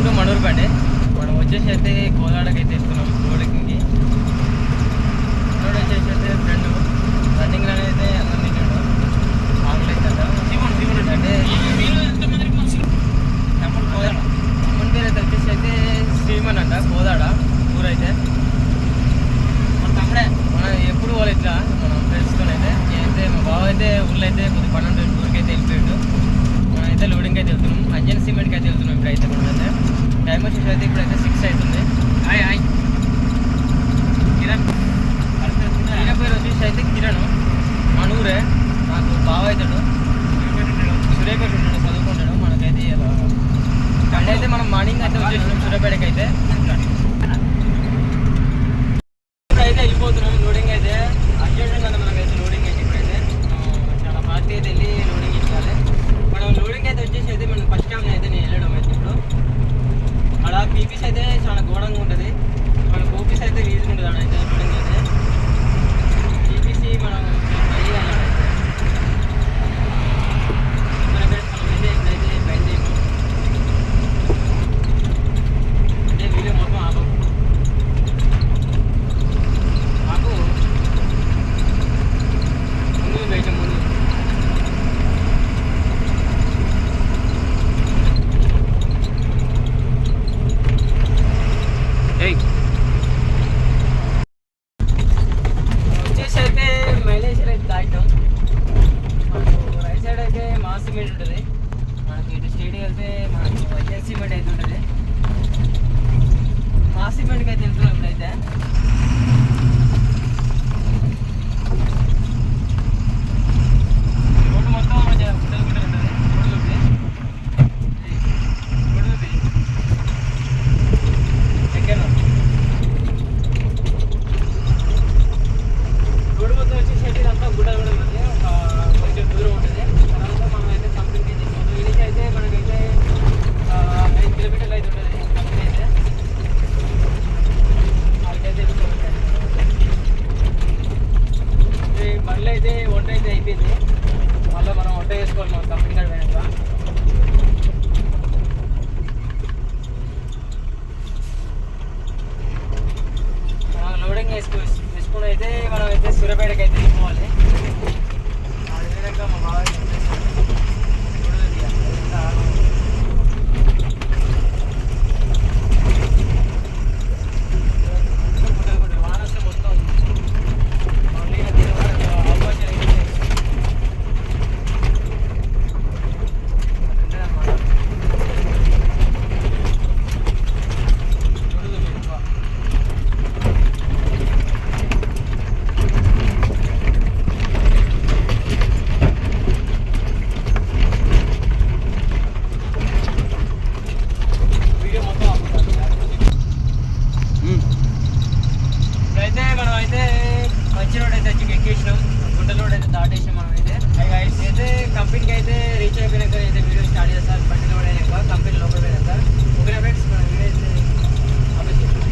Welcome to మనూరుపేట మనం వచ్చేసి అయితే కోలాడకి అయితే వెళ్తున్నాం రోడ్కి రోడ్. వచ్చేసి అయితే ఫ్రెండ్ రన్నింగ్ రన్ అయితే అన్నం ఆకులు అయితే అంటే పేరు అయితే వచ్చేసి అయితే శ్రీమన్ అంట కోదాడ ఊరైతే. మన తమ్ముడే. మనం ఎప్పుడు వాళ్ళు ఇట్లా మనం ఫ్రెండ్స్తో అయితే అయితే మా బావ అయితే ఊళ్ళో అయితే కొద్ది పన్నెండు ఊరికి అయితే వెళ్ళిపోయాడు మనం అయితే లోడింగ్ అయితే వెళ్తున్నాం. అంజన్ సిమెంట్కి అయితే వెళ్తున్నాం ఇప్పుడైతే మనం అయితే. టైం వచ్చేసి అయితే ఇప్పుడైతే సిక్స్ అవుతుంది. Hi hi Kiran. ఈయన పేరు వచ్చేసి అయితే కిరణ్. మనూరే నాకు బావ అవుతాడు. సూర్యాపేట ఉంటాడు చదువుకుంటాడు. మనకైతే అంటే అయితే మనం మార్నింగ్ అయితే వచ్చేసినాం సూర్యాపేటకి అయితే. రీచ్ అయిపోయినాక అయితే వీడియో స్టార్ట్ చేస్తారు బండి రోడ్ అయినాక కంపెనీ లోపల పోయినా సార్ ఓకే ఫ్రెండ్స్ మన వీడియో అయితే ఆపేసేయండి.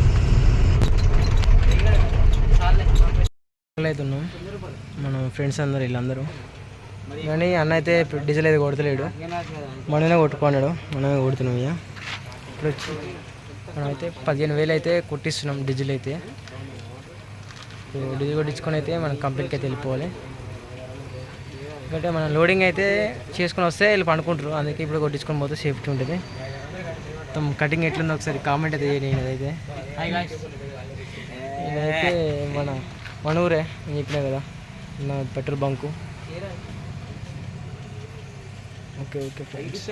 మనం ఫ్రెండ్స్ అందరు వీళ్ళందరూ. కానీ అన్న అయితే డీజిల్ అయితే కొడతలేడు. మనమే కొట్టుకున్నాడు. మనమే కొడుతున్నాం ఇక. ఇప్పుడు వచ్చి మనమైతే పదిహేను వేలు అయితే కొట్టిస్తున్నాం డీజిల్ అయితే. డీజిల్ కొట్టించుకొని అయితే మనం కంపెనీకి అయితే వెళ్ళిపోవాలి. ఎందుకంటే మనం లోడింగ్ అయితే చేసుకొని వస్తే వీళ్ళు పండుకుంటారు. అందుకే ఇప్పుడు కొట్టించుకొని పోతే సేఫ్టీ ఉంటుంది. మొత్తం కటింగ్ ఎట్లుందో ఒకసారి కామెంట్ అయితే చేయండి ఇదైతే ఇదైతే మన మన ఊరే నేను చెప్పినా కదా నా petrol bunk. Okay okay friends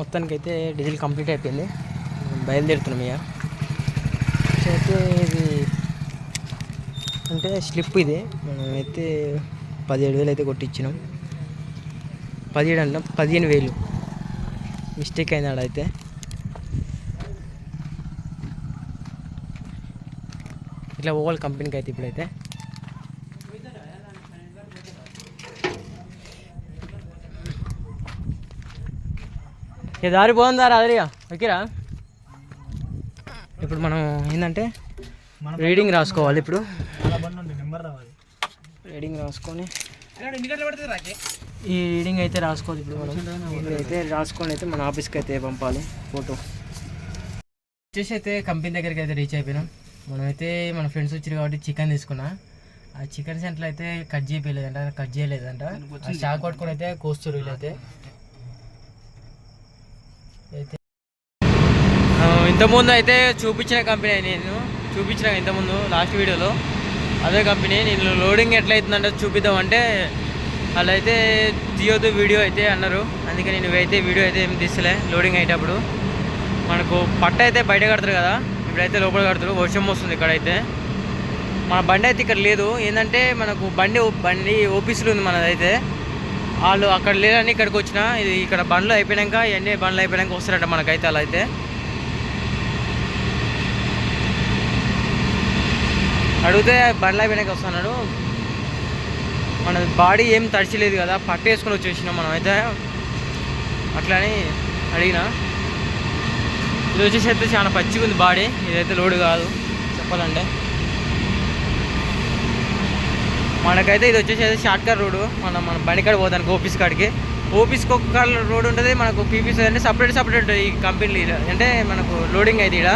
మొత్తానికి అయితే డీజిల్ కంప్లీట్ అయిపోయింది. బయలుదేరుతున్నాం ఇక. అయితే ఇది అంటే స్లిప్ ఇది. మనం అయితే పదిహేడు వేలు అయితే కొట్టించినాం. పదిహేడు అంటే పదిహేను వేలు. మిస్టేక్ అయింది అయితే. ఇట్లా ఓవల్ కంపెనీకి అయితే ఇప్పుడైతే. ఏ దారి పోందా రాదరిగా ఓకేరా ఇప్పుడు మనం ఏంటంటే రీడింగ్ రాసుకోవాలి ఇప్పుడు. రీడింగ్ రాసుకొని. ఈ రీడింగ్ అయితే రాసుకోవాలి ఇప్పుడు మనం. అయితే రాసుకొని అయితే మన ఆఫీస్కి అయితే పంపాలి ఫోటో వచ్చేసి అయితే కంపెనీ దగ్గరికి అయితే రీచ్ అయిపోయినాం. మనమైతే మన ఫ్రెండ్స్ వచ్చారు కాబట్టి చికెన్ తీసుకున్నా. ఆ చికెన్ సెంటర్ అయితే కట్ చేయలేదంట కట్ చేయలేదంట. షాక్ పట్టుకొని అయితే కోస్తారు వీళ్ళైతే. ఇంతకుముందు అయితే చూపించిన కంపెనీ నేను. చూపించిన ఇంతకుముందు లాస్ట్ వీడియోలో అదే కంపెనీ నేను లోడింగ్ ఎట్లయితుందంటే చూపిద్దాం చూపిద్దామంటే వాళ్ళు అయితే తీయొద్దు వీడియో అయితే అన్నారు. అందుకే నేను అయితే వీడియో అయితే ఏమి తీస్తలే లోడింగ్ అయ్యేటప్పుడు. మనకు పట్ట అయితే బయట కడతారు కదా ఇప్పుడైతే లోపల కడతారు వర్షం వస్తుంది ఇక్కడైతే. మన బండి అయితే ఇక్కడ లేదు ఏంటంటే మనకు బండి బండి ఓపీసులు ఉంది మనదైతే. వాళ్ళు అక్కడ లేదని ఇక్కడికి వచ్చిన ఇది ఇక్కడ బండ్లు అయిపోయాక ఇవన్నీ బండ్లు అయిపోయాక వస్తారంట మనకైతే అలా అయితే. అడిగితే బండ్లు అయిపోయాక వస్తున్నాడు. మన బాడీ ఏం తడిచలేదు కదా పట్టేసుకొని వచ్చేసినాం మనం. అయితే అట్లని అడిగిన. ఇది వచ్చేసి అయితే చాలా పచ్చిగా ఉంది బాడీ. ఇదైతే లోడ్ కాదు చెప్పాలంటే. మనకైతే ఇది వచ్చేసి అయితే షార్ట్ కట్ మనం మన బండి కాడ పోదానికి ఓపీస్ కాడికి. ఓపీస్ ఒక్క రోడ్ ఉంటుంది మనకు పీపీసీ అంటే సపరేట్ సపరేట్ ఈ కంపెనీ అంటే మనకు లోడింగ్ అయితే ఇక్కడ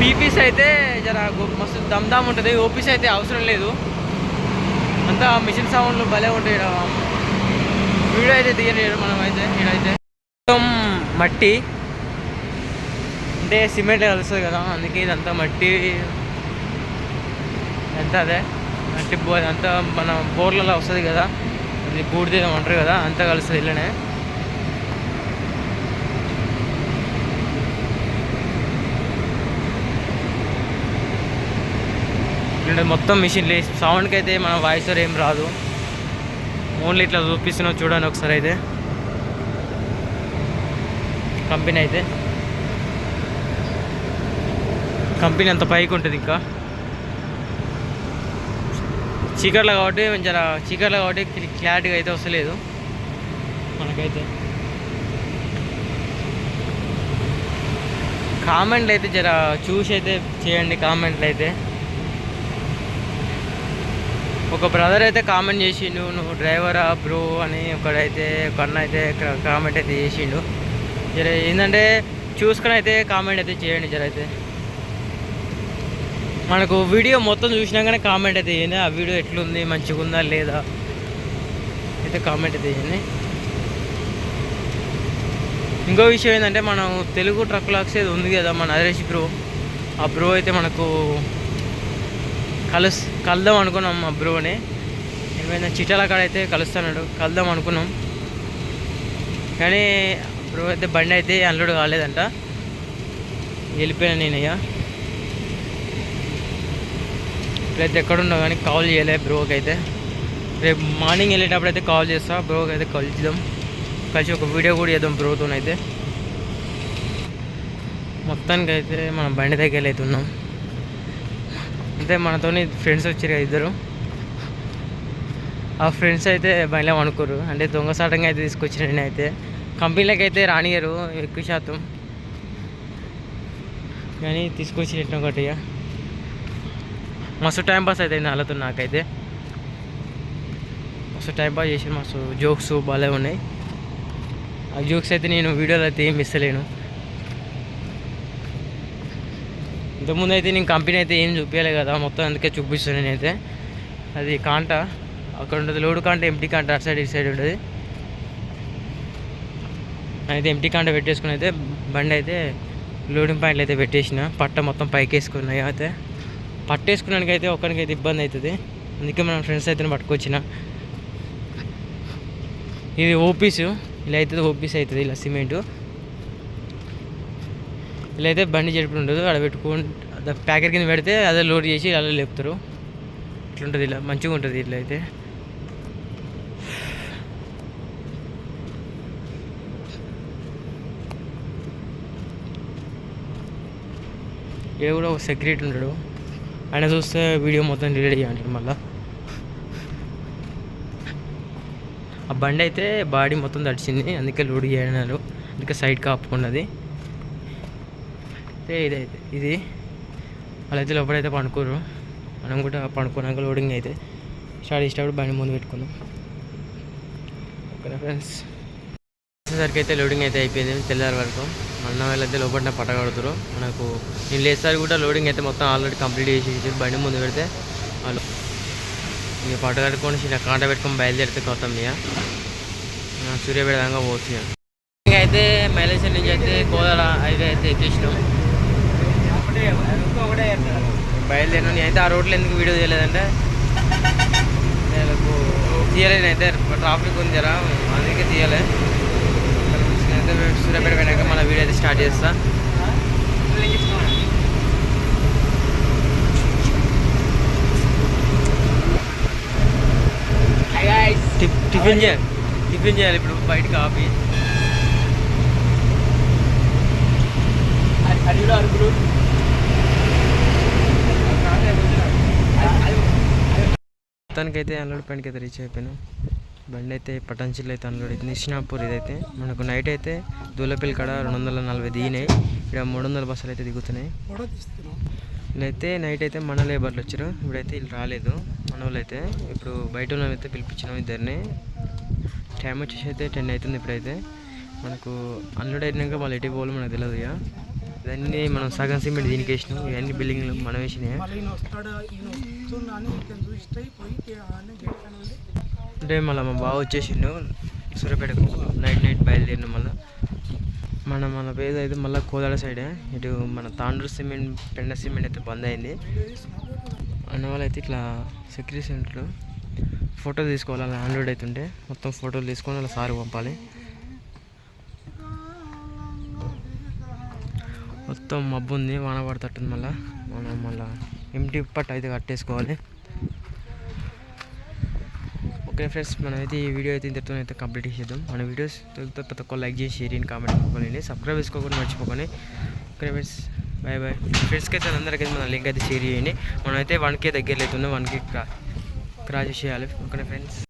పీపీస్ అయితే జర గు- మస్తు దమ్ ఉంటుంది. ఓపీస్ అయితే అవసరం లేదు. అంతా మిషన్ సౌండ్లు భలే ఉంటాయి ఈడ. వీడియో అయితే తీయలేడు మనం అయితే ఈడైతే. మొత్తం మట్టి. అంటే సిమెంట్ కలుస్తుంది కదా అందుకే ఇదంతా మట్టి. ఎంత అదే? మట్టి బో అంతా మన బోర్లలో వస్తుంది కదా. అది బూడిద అంటారు కదా అంతా కలుస్తుంది ఇళ్ళనే ఇక్కడ మొత్తం మిషన్ లేదు సౌండ్కి అయితే మన వాయిస్ ఏం రాదు. ఓన్లీ ఇట్లా చూపిస్తున్నావు చూడండి ఒకసారి అయితే. కంపెనీ అయితే. కంపెనీ అంత పైకి ఉంటుంది ఇంకా. చీకట్లో కాబట్టి జర చీకట్లో కాబట్టి క్లారిటీగా అయితే వస్తలేదు. మనకైతే. కామెంట్లు అయితే జర చూసి అయితే చేయండి కామెంట్లు అయితే. ఒక బ్రదర్ అయితే కామెంట్ చేసిండు నువ్వు డ్రైవరా బ్రో అని ఒకడైతే ఒక అన్న అయితే కామెంట్ అయితే చేసిండు. జర ఏంటంటే చూసుకొని అయితే కామెంట్ అయితే చేయండి జర అయితే. మనకు వీడియో మొత్తం చూసినాకనే కామెంట్ అయితే చేయండి. ఆ వీడియో ఎట్లుంది మంచిగా ఉందా లేదా? అయితే కామెంట్ అయితే చేయండి. ఇంకో విషయం ఏంటంటే మనం తెలుగు ట్రక్ లాక్స్ ఏది ఉంది కదా మన నరేష్ బ్రో ఆ బ్రో అయితే మనకు కలుస్ కలుద్దాం అనుకున్నాం మా బ్రోని. ఏమైనా చిట్టాల కాడ అయితే కలుస్తున్నాడు. కలుద్దాం అనుకున్నాం. కానీ బ్రో అయితే బండి అయితే అన్లోడ్ కాలేదంట. వెళ్ళిపోయాను నేను అయ్యా ఇప్పుడైతే ఎక్కడున్నా కానీ కాల్ చేయలే బ్రోకి అయితే. రేపు మార్నింగ్ వెళ్ళేటప్పుడు అయితే కాల్ చేస్తా. బ్రోకి అయితే కలుద్దాం. కలిసి ఒక వీడియో కూడా చేద్దాం బ్రోతోనైతే. మొత్తానికి అయితే మనం బండి దగ్గర అయితే ఉన్నాం. అంతే మనతోని ఫ్రెండ్స్ వచ్చారు ఇద్దరు. ఆ ఫ్రెండ్స్ అయితే బండిలో అనుకోరు అంటే దొంగసాటంగా అయితే తీసుకొచ్చిన నేను అయితే కంపెనీలకు అయితే రానియరు ఎక్కువ శాతం. కానీ తీసుకొచ్చినట్టు ఒకటి ఇక. మస్తు టైంపాస్ అయితే అవుతుంది వాళ్ళతో నాకైతే. మస్తు టైంపాస్ చేసి మస్తు జోక్స్ బాగా ఉన్నాయి. ఆ జోక్స్ అయితే నేను వీడియోలో అయితే ఏం ఇస్తలేను ఇంతకుముందు అయితే నేను కంపెనీ అయితే ఏం చూపించలే కదా మొత్తం అందుకే చూపిస్తాను నేనైతే. అది కాంట అక్కడ ఉంటుంది లోడు కాంట ఎంటీ కాంట అటు సైడ్ ఇటు సైడ్ ఉంటుంది అయితే ఎంటీ కాంట పెట్టేసుకుని అయితే బండి అయితే లోడింగ్ పాయింట్లు అయితే పెట్టేసిన పట్ట మొత్తం పైకి వేసుకున్నాయి అయితే. పట్టేసుకున్నానికి అయితే ఒక్కడికైతే ఇబ్బంది అవుతుంది. అందుకే మనం ఫ్రెండ్స్ అయితే పట్టుకొచ్చిన. ఇది ఓపీసు ఇలా అవుతుంది ఓపీస్ అవుతుంది ఇలా సిమెంటు. ఇలా అయితే బండి జరుపులు ఉండదు. అక్కడ పెట్టుకుంటే ప్యాకెట్ కింద పెడితే అదే లోడ్ చేసి అలా లేపుతారు. ఇట్లుంటుంది ఇలా మంచిగా ఉంటుంది ఇట్లా అయితే. ఇక్కడ కూడా ఒక సెక్యూరిటీ ఉంటాడు. ఆయన చూస్తే వీడియో మొత్తం డిలీట్ చేయాలి మళ్ళీ. ఆ బండి అయితే బాడీ మొత్తం తడిచింది. అందుకే లోడ్ చేయన్నారు అందుకే సైడ్ కాపుకున్నది అయితే ఇదైతే ఇది వాళ్ళైతే లోపలైతే పండుకోరు. మనం కూడా పండుకున్నాక లోడింగ్ అయితే. స్టార్ట్ చేసేటప్పుడు బండి ముందు పెట్టుకున్నాం ఓకేనా ఫ్రెండ్స్? వచ్చేసరికి అయితే లోడింగ్ అయితే అయిపోయింది తెల్లారి వరకు. అన్న వాళ్ళు అయితే లోపల పట్టగడుతురు మనకు నేను లేసారి కూడా లోడింగ్ అయితే మొత్తం ఆల్రెడీ కంప్లీట్ చేసి బండి ముందు పెడితే వాళ్ళు ఇక పట్టగడుకొని చిన్న కాంట పెట్టుకొని బయలుదేరితే కొత్త ఇక. సూర్యాపేట దాకా పోవచ్చు అయితే మైలేజ్ నుంచి అయితే కోదాడ అయితే ఎక్కేసినాం. బయలుదేరినా నేను అయితే ఆ రోడ్లో ఎందుకు వీడియో చేయలేదంటే నేను తీయలేదు. అయితే ట్రాఫిక్ ఉంది జరా అందుకే తీయలే. నేనైతే సూర్యాపేట పోయినాక మన వీడియో అయితే స్టార్ట్ చేస్తా. టిఫిన్ చేయాలి. టిఫిన్ చేయాలి ఇప్పుడు బయటకు అరుగులు మొత్తానికైతే అన్లోడ్ పాయింట్కి అయితే రీచ్ అయిపోయాను. బండి అయితే పటాన్చిల్ అయితే అన్లోడ్ అయితే నిష్ణాపూర్ ఇదైతే మనకు నైట్ అయితే దూలపల్లి కాడ రెండు వందల నలభై దిగినాయి. ఇక్కడ మూడు వందల బస్సులు అయితే దిగుతున్నాయి. ఇప్పుడైతే నైట్ అయితే మన లేబర్లు వచ్చారు. ఇప్పుడైతే వీళ్ళు రాలేదు. మన వాళ్ళు అయితే ఇప్పుడు బయట ఉన్న అయితే పిలిపించినాం ఇద్దరిని. టైం వచ్చేసి అయితే టెన్ అవుతుంది ఇప్పుడైతే. మనకు అన్లోడ్ అయినాక వాళ్ళు ఎటు పోవాలి మనకు తెలియదు ఇక. ఇవన్నీ మనం సగం సిమెంట్ దీనికి వేసినాం ఇవన్నీ బిల్డింగ్లు మనం వేసినాయి అంటే మళ్ళీ మా బావ వచ్చేసిండు సూర్యపేటకు నైట్ నైట్ బయలుదేరిన మళ్ళీ. మన మన పేద అయితే మళ్ళీ కోదాడ సైడే ఇటు మన తాండ్రు సిమెంట్ పెండ సిమెంట్ అయితే బంద్ అయింది. అన్న వాళ్ళు అయితే ఇట్లా సెక్యూరిటీ సెంటర్లో ఫోటో తీసుకోవాలి అలా ఆండ్రాయిడ్ అవుతుంటే మొత్తం ఫోటోలు తీసుకొని అలా సార్ పంపాలి. మొత్తం మబ్బు ఉంది వాన పడుతుంటుంది మళ్ళీ. మనం మళ్ళీ ఎంటీ పట్టు అయితే కట్టేసుకోవాలి. ఓకే ఫ్రెండ్స్ మనమైతే ఈ వీడియో అయితే ఇంతతో అయితే కంప్లీట్ చేద్దాం మన వీడియోస్ దొరికితే ప్రతి ఒక్క లైక్ చేసి షేర్ చేయండి కామెంట్ చేసుకోండి సబ్స్క్రైబ్ చేసుకోకుండా మర్చిపోకండి. Okay friends bye bye. ఫ్రెండ్స్కి అయితే అందరికీ మన లింక్ అయితే షేర్ చేయండి. మనమైతే వన్ కే దగ్గర అవుతున్నాం వన్ కే క్రాస్ చేయాలి. Okay friends.